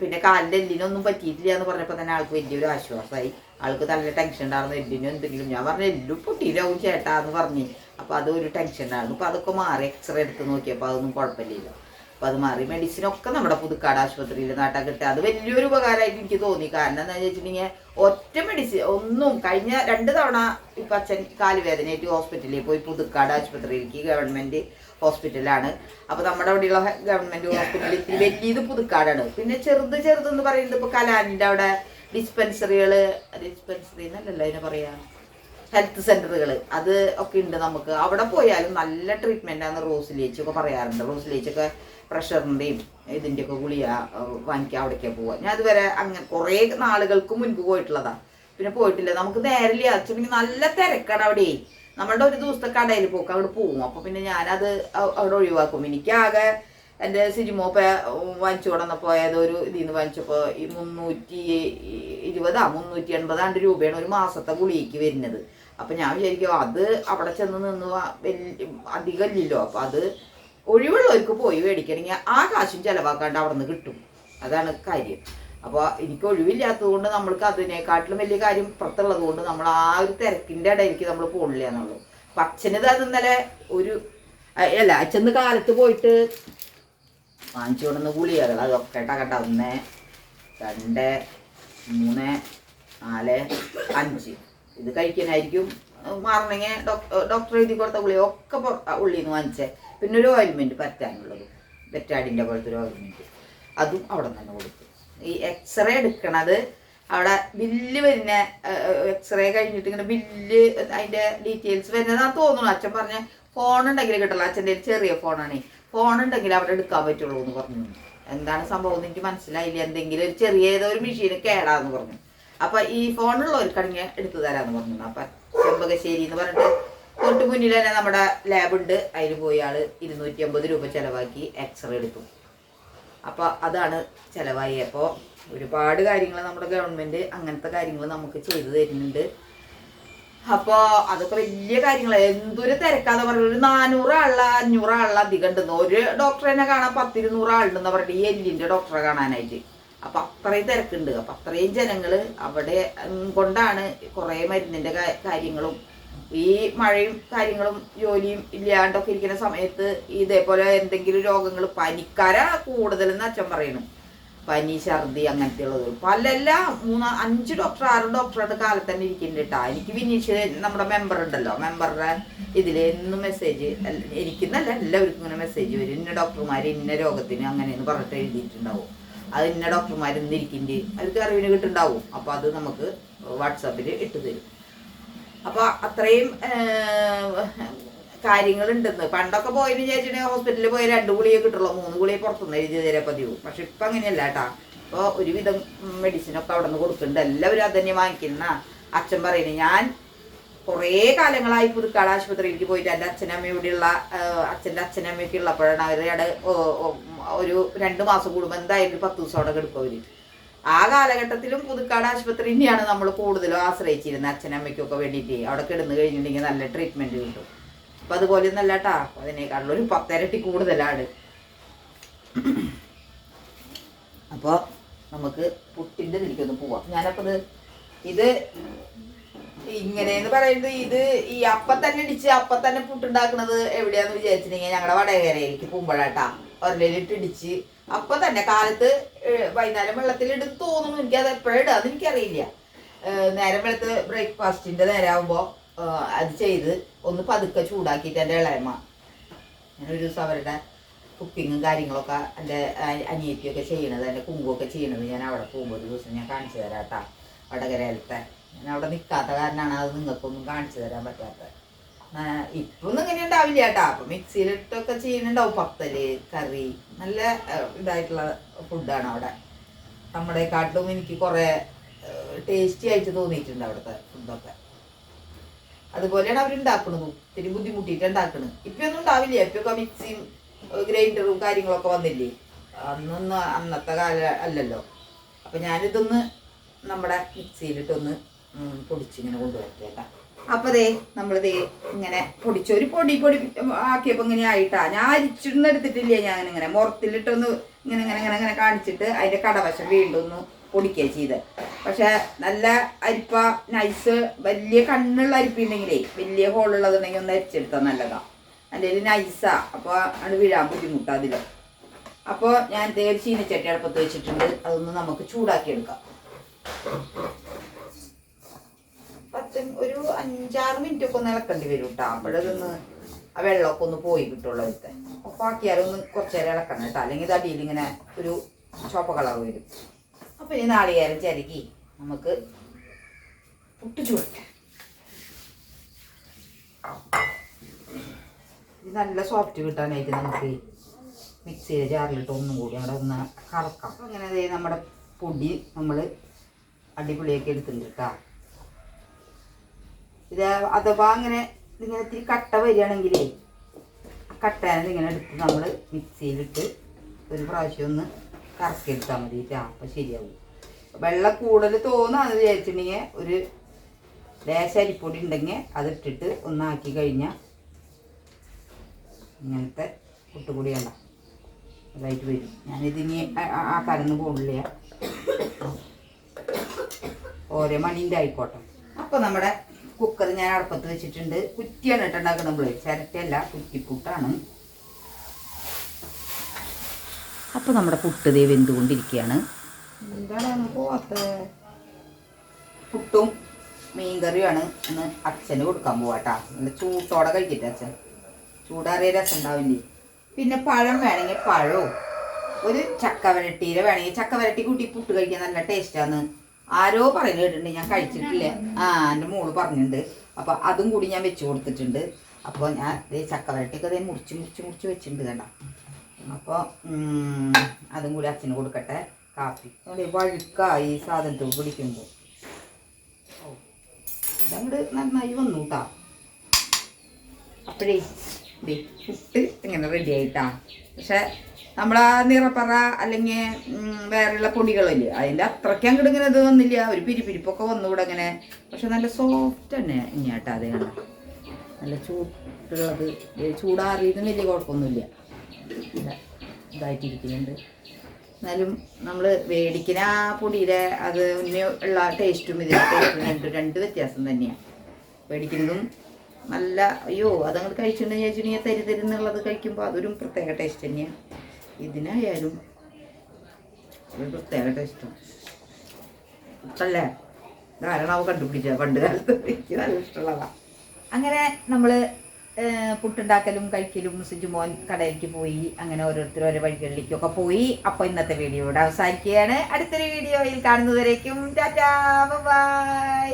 പിന്നെ കാലിന്റെ എല്ലിനൊന്നും പറ്റിയിട്ടില്ല എന്ന് പറഞ്ഞപ്പോൾ തന്നെ ആൾക്ക് വലിയൊരു ആശ്വാസമായി ആൾക്ക് നല്ല ടെൻഷൻ ഉണ്ടായിരുന്നു. എല്ലിനും എന്തെങ്കിലും ഞാൻ പറഞ്ഞു എല്ലും പൊട്ടിയിലാവും ചേട്ടാ എന്ന് പറഞ്ഞു. അപ്പോൾ അത് ഒരു ടെൻഷൻ ഉണ്ടായിരുന്നു അപ്പോൾ അതൊക്കെ മാറി എക്സ്റേ എടുത്ത് നോക്കിയപ്പോൾ അതൊന്നും കുഴപ്പമില്ലല്ലോ. അപ്പോൾ അത് മാറി മെഡിസിനൊക്കെ നമ്മുടെ പുതുക്കാട് ആശുപത്രിയിൽ നാട്ടാ കിട്ടുക. അത് വലിയൊരു ഉപകാരമായിട്ട് എനിക്ക് തോന്നി. കാരണം എന്താണെന്ന് വെച്ചിട്ടുണ്ടെങ്കിൽ ഒറ്റ മെഡിസിൻ ഒന്നും കഴിഞ്ഞ രണ്ട് തവണ ഇപ്പം അച്ഛൻ കാലുവേദനയായിട്ട് ഹോസ്പിറ്റലിൽ പോയി പുതുക്കാട് ആശുപത്രിയിലേക്ക് ഗവൺമെന്റ് ഹോസ്പിറ്റലാണ്. അപ്പോൾ നമ്മുടെ അവിടെയുള്ള ഗവൺമെന്റ് ഹോസ്പിറ്റലിൽ ഇത്തിരി വലിയത് പുതുക്കാടാണ്. പിന്നെ ചെറുത് ചെറുതെന്ന് പറയുന്നത് ഇപ്പോൾ കലാനിന്റെ അവിടെ ഡിസ്പെൻസറികൾ ഡിസ്പെൻസറി എന്നല്ലല്ലോ അതിനെ പറയാ? ഹെൽത്ത് സെന്ററുകൾ അത് ഒക്കെ ഉണ്ട് നമുക്ക്. അവിടെ പോയാലും നല്ല ട്രീറ്റ്മെന്റ് ആണ് റോസിലേച്ചൊക്കെ പറയാറുണ്ട്. റോസിലേച്ചൊക്കെ പ്രഷറിന്റെയും ഇതിന്റെയൊക്കെ ഗുളിക വാങ്ങിക്കുക അവിടേക്കാണ് പോവുക. ഞാൻ അതുവരെ അങ്ങനെ കുറേ നാളുകൾക്ക് മുൻപ് പോയിട്ടുള്ളതാണ് പിന്നെ പോയിട്ടില്ല. നമുക്ക് നേരില്ല. വെച്ചിട്ടുണ്ടെങ്കിൽ നല്ല തിരക്കാണ് അവിടെ. നമ്മളുടെ ഒരു ദിവസത്തെ കടയിൽ പോക്ക് അവിടെ പോകും അപ്പോൾ പിന്നെ ഞാനത് അവിടെ ഒഴിവാക്കും. എനിക്കാകെ എന്റെ സിനിമോപ്പ വാങ്ങിച്ചു കൊടുന്ന ഏതൊരു ഇതിൽ നിന്ന് വാങ്ങിച്ചപ്പോൾ ഈ മുന്നൂറ്റി ഇരുപതാ മുന്നൂറ്റി എൺപതാണ്ട് രൂപയാണ് ഒരു മാസത്തെ ഗുളികയ്ക്ക് വരുന്നത്. അപ്പം ഞാൻ വിചാരിക്കും അത് അവിടെ ചെന്ന് നിന്ന് വലിയ അധികം ഇല്ലല്ലോ അപ്പം അത് ഒഴിവുള്ളവർക്ക് പോയി മേടിക്കണമെങ്കിൽ ആ കാശും ചിലവാക്കാണ്ട് അവിടെ നിന്ന് കിട്ടും. അതാണ് കാര്യം. അപ്പോൾ എനിക്ക് ഒഴിവില്ലാത്തത് കൊണ്ട് നമ്മൾക്ക് അതിനെക്കാട്ടിലും വലിയ കാര്യം പുറത്തുള്ളത് കൊണ്ട് നമ്മൾ ആ ഒരു തിരക്കിന്റെ ഇടയിലേക്ക് നമ്മൾ പോകില്ല എന്നുള്ളൂ അപ്പം അച്ഛനിത് അത് ഇന്നലെ ഒരു അല്ല അച്ഛന്ന് കാലത്ത് പോയിട്ട് വാങ്ങിച്ചു കൊണ്ടുവന്ന ഗുളികകൾ. അതൊക്കെ കേട്ടാ ഒന്ന് രണ്ട് മൂന്ന് നാല് അഞ്ച്. ഇത് കഴിക്കാനായിരിക്കും. മാറണമെങ്കിൽ ഡോക്ടർ എഴുതി കൊടുത്ത ഗുളിക ഒക്കെ ഉള്ളിൽ നിന്ന് വാങ്ങിച്ചേ. പിന്നെ ഒരു ഓയിൽമെന്റ് പറ്റാനുള്ളത് ബെറ്റാഡിന്റെ പോലത്തെ ഒരു ഓയിൽമെന്റ് അതും അവിടെ തന്നെ കൊടുത്തു. ഈ എക്സ്റേ എടുക്കണത് അവിടെ ബില്ല് വരുന്ന എക്സ്റേ കഴിഞ്ഞിട്ട് ഇങ്ങനെ ബില്ല് അതിന്റെ ഡീറ്റെയിൽസ് വരുന്നതാന്ന് തോന്നുന്നു. അച്ഛൻ പറഞ്ഞ ഫോൺ ഉണ്ടെങ്കിൽ കിട്ടില്ല അച്ഛന്റെ ചെറിയ ഫോണാണ് ഫോൺ ഉണ്ടെങ്കിൽ അവിടെ എടുക്കാൻ പറ്റുള്ളൂ എന്ന് പറഞ്ഞു. എന്താണ് സംഭവം എന്ന് എനിക്ക് മനസ്സിലായില്ല. എന്തെങ്കിലും ഒരു ചെറിയ ഏതോ ഒരു മെഷീൻ കേടാന്ന് പറഞ്ഞു. അപ്പം ഈ ഫോണുള്ളവർക്കാണെങ്കിൽ എടുത്തു തരാമെന്ന് പറഞ്ഞു അപ്പം ചെമ്പകശ്ശേരി എന്ന് പറഞ്ഞിട്ട് തൊട്ട് മുന്നിൽ തന്നെ നമ്മുടെ ലാബുണ്ട് അതിൽ പോയി ആൾ ഇരുന്നൂറ്റി അമ്പത് രൂപ ചിലവാക്കി എക്സ്റേ എടുത്തു. അപ്പോൾ അതാണ് ചിലവായി. അപ്പോൾ ഒരുപാട് കാര്യങ്ങൾ നമ്മുടെ ഗവൺമെന്റ് അങ്ങനത്തെ കാര്യങ്ങൾ നമുക്ക് ചെയ്തു തരുന്നുണ്ട്. അപ്പോൾ അതൊക്കെ വലിയ കാര്യങ്ങൾ എന്തൊരു തിരക്കാന്ന് പറഞ്ഞ ഒരു നാനൂറ് ആളില അഞ്ഞൂറ് ആളില അധികം ഉണ്ടെന്ന്. ഒരു ഡോക്ടറെ കാണാൻ പത്തിരുന്നൂറ് ആളുണ്ടെന്ന് പറഞ്ഞിട്ട് ഈ എല്ലിന്റെ ഡോക്ടറെ കാണാനായിട്ട്. അപ്പൊ അത്രയും തിരക്കുണ്ട്. അപ്പൊ അത്രയും ജനങ്ങൾ അവിടെ കൊണ്ടാണ് കുറേ മരുന്നിന്റെ കാര്യങ്ങളും ഈ മഴയും കാര്യങ്ങളും ജോലിയും ഇല്ലാണ്ടൊക്കെ ഇരിക്കുന്ന സമയത്ത് ഇതേപോലെ എന്തെങ്കിലും രോഗങ്ങൾ പനിക്കാരാണ് കൂടുതലെന്ന് അച്ഛൻ പറയുന്നു. പനി ഛർദി അങ്ങനത്തെ ഉള്ളത് പല എല്ലാ മൂന്ന് അഞ്ച് ഡോക്ടർ ആറ് ഡോക്ടറുടെ കാലത്ത് തന്നെ ഇരിക്കുന്നുണ്ട് കേട്ടോ എനിക്ക് വിനീഷ് നമ്മുടെ മെമ്പർ ഉണ്ടല്ലോ. മെമ്പറുടെ ഇതിൽ എന്നും മെസ്സേജ് എനിക്കെന്നല്ല എല്ലാവർക്കും ഇങ്ങനെ മെസ്സേജ് വരും. ഇന്ന ഡോക്ടർമാർ ഇന്ന രോഗത്തിന് അങ്ങനെയെന്ന് പറഞ്ഞിട്ട് എഴുതിയിട്ടുണ്ടാവും. അത് ഇന്ന ഡോക്ടർമാർ ഇന്നിരിക്കുന്നുണ്ട് അവർക്ക് അറിവിന് കിട്ടുണ്ടാവും അപ്പോൾ അത് നമുക്ക് വാട്സാപ്പിൽ ഇട്ട് തരും. അപ്പൊ അത്രയും കാര്യങ്ങളുണ്ടെന്ന്. പണ്ടൊക്കെ പോയെന്ന് വിചാരിച്ചിട്ടുണ്ടെങ്കിൽ ഹോസ്പിറ്റലിൽ പോയി രണ്ട് ഗുളിയെ കിട്ടുള്ളൂ. മൂന്ന് ഗുളിയെ പുറത്തുനിന്ന് എഴുതി തരാൻ പതിവ്. പക്ഷെ ഇപ്പം അങ്ങനെയല്ല കേട്ടാ. ഇപ്പോൾ ഒരുവിധം മെഡിസിനൊക്കെ അവിടെ നിന്ന് കൊടുക്കുന്നുണ്ട്. എല്ലാവരും അത് തന്നെ വാങ്ങിക്കുന്ന. അച്ഛൻ പറയുന്നത് ഞാൻ കുറേ കാലങ്ങളായി പുതുക്കാട് ആശുപത്രിയിലേക്ക് പോയിട്ട് എന്റെ അച്ഛനമ്മയോടെയുള്ള അച്ഛന്റെ അച്ഛനമ്മയൊക്കെ ഉള്ളപ്പോഴാണ് അവരുടെ ഒരു രണ്ട് മാസം കൂടുമ്പോൾ എന്തായാലും പത്ത് ദിവസം അവിടെ കിടക്കും അവർ ആ കാലഘട്ടത്തിലും പുതുക്കാട് ആശുപത്രി തന്നെയാണ് നമ്മൾ കൂടുതലും ആശ്രയിച്ചിരുന്നത് അച്ഛനമ്മയ്ക്കൊക്കെ വേണ്ടിയിട്ട്. അവിടെ കിടന്നു കഴിഞ്ഞിട്ടുണ്ടെങ്കിൽ നല്ല ട്രീറ്റ്മെന്റ് കിട്ടും. അപ്പം അതുപോലെ ഒന്നല്ല കേട്ടാ അതിനേക്കാളും ഒരു പത്തരട്ടി കൂടുതലാണ്. അപ്പോൾ നമുക്ക് പുട്ടിന്റെ ഇതിലേക്കൊന്ന് പോവാം. ഞാനപ്പോൾ ഇത് ഇങ്ങനെയെന്ന് പറയുന്നത് ഇത് ഈ അപ്പം തന്നെ ഇടിച്ച് അപ്പം തന്നെ പുട്ടുണ്ടാക്കുന്നത് എവിടെയാന്ന് വിചാരിച്ചിട്ടുണ്ടെങ്കിൽ ഞങ്ങളുടെ വടകരയിലേക്ക് പൂമ്പഴാട്ടാ ഒരലിട്ട് ഇടിച്ച് അപ്പം തന്നെ കാലത്ത് വൈകുന്നേരം വെള്ളത്തിൽ വെള്ളത്തിലിടും തോന്നുന്നു. എനിക്ക് അത് എപ്പോഴും ഇടാന്ന് എനിക്കറിയില്ല. നേരം വെളുത്ത് ബ്രേക്ക്ഫാസ്റ്റിന്റെ നേരമാകുമ്പോൾ അത് ചെയ്ത് ഒന്ന് പതുക്കെ ചൂടാക്കിയിട്ട് എന്റെ ഇളയമ്മ ഞാൻ ഒരു ദിവസം അവരുടെ കുക്കിങ്ങും കാര്യങ്ങളൊക്കെ എന്റെ അനിയത്തിയൊക്കെ ചെയ്യണത് എന്റെ കുങ്കുമൊക്കെ ചെയ്യണത് ഞാൻ അവിടെ പോകുമ്പോൾ ഒരു ദിവസം ഞാൻ കാണിച്ചു തരാം കേട്ടോ. വടകരയിലത്തെ. ഞാൻ അവിടെ നിൽക്കാത്ത കാരണമാണ് അത് നിങ്ങൾക്കൊന്നും കാണിച്ചു തരാൻ പറ്റാത്തത്. ഇപ്പൊന്നും ഇങ്ങനെ ഉണ്ടാവില്ല കേട്ടോ. അപ്പൊ മിക്സിയിലിട്ടൊക്കെ ചെയ്യുന്നുണ്ടാവും. പത്തൽ കറി നല്ല ഇതായിട്ടുള്ള ഫുഡാണ് അവിടെ. നമ്മുടെ കാട്ടും എനിക്ക് കുറെ ടേസ്റ്റി ആയിട്ട് തോന്നിയിട്ടുണ്ട് അവിടുത്തെ ഫുഡൊക്കെ അതുപോലെയാണ് അവരുണ്ടാക്കണത് ഒത്തിരി ബുദ്ധിമുട്ടിയിട്ട് ഉണ്ടാക്കണത് ഇപ്പൊ ഒന്നും ഉണ്ടാവില്ല. ഇപ്പൊക്കെ മിക്സിയും ഗ്രൈൻഡറും കാര്യങ്ങളൊക്കെ വന്നില്ലേ? അന്നൊന്നും അന്നത്തെ കാല അല്ലല്ലോ. അപ്പൊ ഞാനിതൊന്ന് നമ്മുടെ മിക്സിയിലിട്ടൊന്ന് പൊടിച്ചിങ്ങനെ കൊണ്ടുവരട്ടെ കേട്ടാ. അപ്പൊ ദേ നമ്മളിതേ ഇങ്ങനെ പൊടിച്ചു ഒരു പൊടി പൊടി ആക്കിയപ്പോ ഇങ്ങനെ ആയിട്ടാ. ഞാൻ അരിച്ചിട്ടൊന്നും എടുത്തിട്ടില്ല ഞാൻ ഇങ്ങനെ മുറത്തിലിട്ടൊന്ന് ഇങ്ങനെ ഇങ്ങനെ ഇങ്ങനെ ഇങ്ങനെ കാണിച്ചിട്ട് അതിന്റെ കടവശം വീണ്ടും ഒന്ന് പൊടിക്കുക ചെയ്ത്. പക്ഷെ നല്ല അരിപ്പ നൈസ് വലിയ കണ്ണുള്ള അരിപ്പുണ്ടെങ്കിലേ വലിയ ഹോളുള്ളതുണ്ടെങ്കിൽ ഒന്ന് അരിച്ചെടുത്താൽ നല്ലതാ. അല്ലെങ്കിൽ നൈസാ അപ്പോൾ അത് വീഴാൻ ബുദ്ധിമുട്ടാ അതിൽ അപ്പോൾ ഞാൻ തേർച്ചീനച്ചട്ടി അടുപ്പത്ത് വെച്ചിട്ടുണ്ട്. അതൊന്ന് നമുക്ക് ചൂടാക്കി എടുക്കാം. പത്ത് ഒരു അഞ്ചാറ് മിനിറ്റ് ഒക്കെ ഒന്ന് ഇളക്കേണ്ടി വരും കേട്ടോ അപ്പോഴതൊന്ന് ആ വെള്ളമൊക്കെ ഒന്ന് പോയി കിട്ടുള്ളൂ അടുത്ത്. അപ്പോൾ ആക്കിയാലൊന്ന് കുറച്ച് നേരം ഇളക്കണം കേട്ടോ അല്ലെങ്കിൽ ഇത് അടിയിൽ ഇങ്ങനെ ഒരു ചോപ്പ കളർ വരും. അപ്പോൾ ഇനി നാളികേരം ചിരകി നമുക്ക് പുട്ട് ചൂടട്ടെ ഇത് നല്ല സോഫ്റ്റ് കിട്ടാനായിട്ട് നമുക്ക് മിക്സിയുടെ ജാറിലിട്ട് ഒന്നും കൂടി അവിടെ ഒന്ന് കറക്കാം. അങ്ങനെ നമ്മുടെ പൊടി നമ്മൾ അടിപൊളിയൊക്കെ എടുത്തിട്ടുണ്ട് കേട്ടോ ഇത് അഥവാ അങ്ങനെ ഇങ്ങനെ ഇത്തിരി കട്ട വരികയാണെങ്കിലേ കട്ടേനെ ഇങ്ങനെ എടുത്ത് നമ്മൾ മിക്സിയിലിട്ട് ഒരു പ്രാവശ്യം ഒന്ന് കറക്കിയെടുത്താൽ മതി. അപ്പം ശരിയാവും. വെള്ളം കൂടുതൽ തോന്നാന്ന് വിചാരിച്ചിട്ടുണ്ടെങ്കിൽ ഒരു ലേശ അരിപ്പൊടി ഉണ്ടെങ്കിൽ അതിട്ടിട്ട് ഒന്നാക്കി കഴിഞ്ഞാൽ ഇങ്ങനത്തെ കുട്ടുകൂടിയണ്ട അതായിട്ട് വരും. ഞാനിതിനി കരന്ന് പോകില്ല ഓരോ മണിന്റെ ആയിക്കോട്ടെ. അപ്പോൾ നമ്മുടെ കുക്കർ ഞാൻ അടുപ്പത്ത് വെച്ചിട്ടുണ്ട്. കുറ്റിയാണ് കേട്ടോ ഉണ്ടാക്കണത്. ചിരട്ടയല്ല കുറ്റിപ്പുട്ടാണ് അപ്പോൾ നമ്മുടെ പുട്ട് ദേ വെന്തുകൊണ്ടിരിക്കുകയാണ്. എന്താണ് പുട്ടും മീൻകറിയുമാണ്. ഇന്ന് അച്ഛന് കൊടുക്കാൻ പോവാട്ടാ. നല്ല ചൂട്ടോടെ കഴിക്കട്ടെ അച്ഛൻ. ചൂടാറിയ രസം ഉണ്ടാവില്ലേ? പിന്നെ പഴം വേണമെങ്കിൽ പഴവും. ഒരു ചക്ക വരട്ടിയില വേണമെങ്കിൽ ചക്ക വരട്ടി കൂട്ടി പുട്ട് കഴിക്കാൻ നല്ല ടേസ്റ്റാണ് ആരോ പറഞ്ഞു കേട്ടിട്ടുണ്ട് ഞാൻ കഴിച്ചിട്ടില്ല? ആ എന്റെ മോൾ പറഞ്ഞിട്ടുണ്ട്. അപ്പോൾ അതും കൂടി ഞാൻ വെച്ച് കൊടുത്തിട്ടുണ്ട്. അപ്പോൾ ഞാൻ ദേ ചക്ക വരട്ടിയൊക്കെ ദേ മുറിച്ച് മുറിച്ച് മുറിച്ച് വെച്ചിട്ടുണ്ട് കണ്ട അപ്പോൾ അതും കൂടി അച്ഛന് കൊടുക്കട്ടെ. കാപ്പി. അവിടെ വഴുക്ക ഈ സാധനത്തിൽ പിടിക്കുമ്പോൾ. നന്നായി വന്നു കേട്ടോ. അപ്പോഴേ ഇങ്ങനെ റെഡി ആയിട്ടാ. പക്ഷെ നമ്മളാ നിറപ്പറ അല്ലെങ്കിൽ വേറെയുള്ള പൊടികളില്ലേ? അതിന്റെ അത്രയ്ക്ക് അങ്ങോട്ട് ഇങ്ങനെ വന്നില്ല. ഒരു പിരിപ്പിരിപ്പൊക്കെ വന്നുകൂടെ അങ്ങനെ പക്ഷെ നല്ല സോഫ്റ്റ് തന്നെ ഇനിയാട്ടാ അതേ കണ്ട. നല്ല ചൂട്ടുള്ളത് ചൂടാറിയതും വലിയ കുഴപ്പമൊന്നുമില്ല. ഇതായിട്ടിരിക്കുന്നുണ്ട്. എന്നാലും നമ്മൾ മേടിക്കുന്ന ആ പൊടിയുടെ അത് ഉന്നെ ഉള്ള ടേസ്റ്റും ഇതിന്റെ ടേസ്റ്റും രണ്ട് രണ്ട് വ്യത്യാസം തന്നെയാണ് മേടിക്കുന്നതും നല്ല അയ്യോ അതങ്ങോട്ട് കഴിച്ചിട്ടുണ്ടെന്ന് ചോദിച്ചിട്ടുണ്ടെങ്കിൽ തരി തരുന്നുള്ളത് കഴിക്കുമ്പോൾ അതൊരു പ്രത്യേക ടേസ്റ്റ് തന്നെയാണ് ഇതിനായാലും ഒരു പ്രത്യേക ടേസ്റ്റാണ് ഇഷ്ടല്ലേ കാരണം അവ കണ്ടുപിടിച്ച പണ്ട് കാലത്ത് എനിക്ക് നല്ല ഇഷ്ടമുള്ളതാ. അങ്ങനെ നമ്മൾ പുട്ടുണ്ടാക്കലും കഴിക്കലും സിജുമോൻ കടയിലേക്ക് പോയി അങ്ങനെ ഓരോരുത്തർ ഓരോ വഴികളിലേക്കൊക്കെ പോയി. അപ്പോൾ ഇന്നത്തെ വീഡിയോ ഇവിടെ അവസാനിക്കുകയാണ്. അടുത്തൊരു വീഡിയോയിൽ കാണുന്നതുവരേക്കും ടാറ്റാ. ബൈ.